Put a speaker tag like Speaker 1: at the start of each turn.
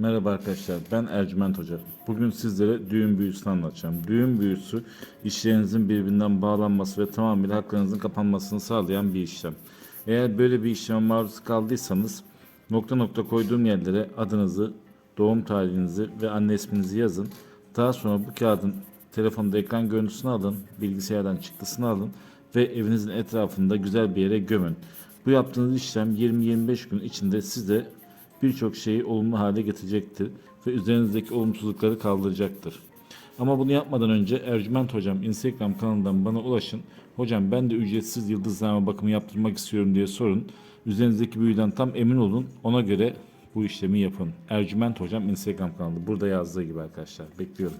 Speaker 1: Merhaba arkadaşlar, ben Ercüment Hoca. Bugün sizlere düğün büyüsünü anlatacağım. Düğün büyüsü, işlerinizin birbirinden bağlanması ve tamamıyla haklarınızın kapanmasını sağlayan bir işlem. Eğer böyle bir işleme maruz kaldıysanız, nokta nokta koyduğum yerlere adınızı, doğum tarihinizi ve anne isminizi yazın. Daha sonra bu kağıdın telefonda ekran görüntüsünü alın, bilgisayardan çıktısını alın ve evinizin etrafında güzel bir yere gömün. Bu yaptığınız işlem 20-25 gün içinde size birçok şeyi olumlu hale getirecektir ve üzerinizdeki olumsuzlukları kaldıracaktır. Ama bunu yapmadan önce Ercüment Hocam Instagram kanalından bana ulaşın. Hocam ben de ücretsiz yıldızlama bakımı yaptırmak istiyorum diye sorun. Üzerinizdeki büyüden tam emin olun. Ona göre bu işlemi yapın. Ercüment Hocam Instagram kanalı. Burada yazdığı gibi arkadaşlar. Bekliyorum.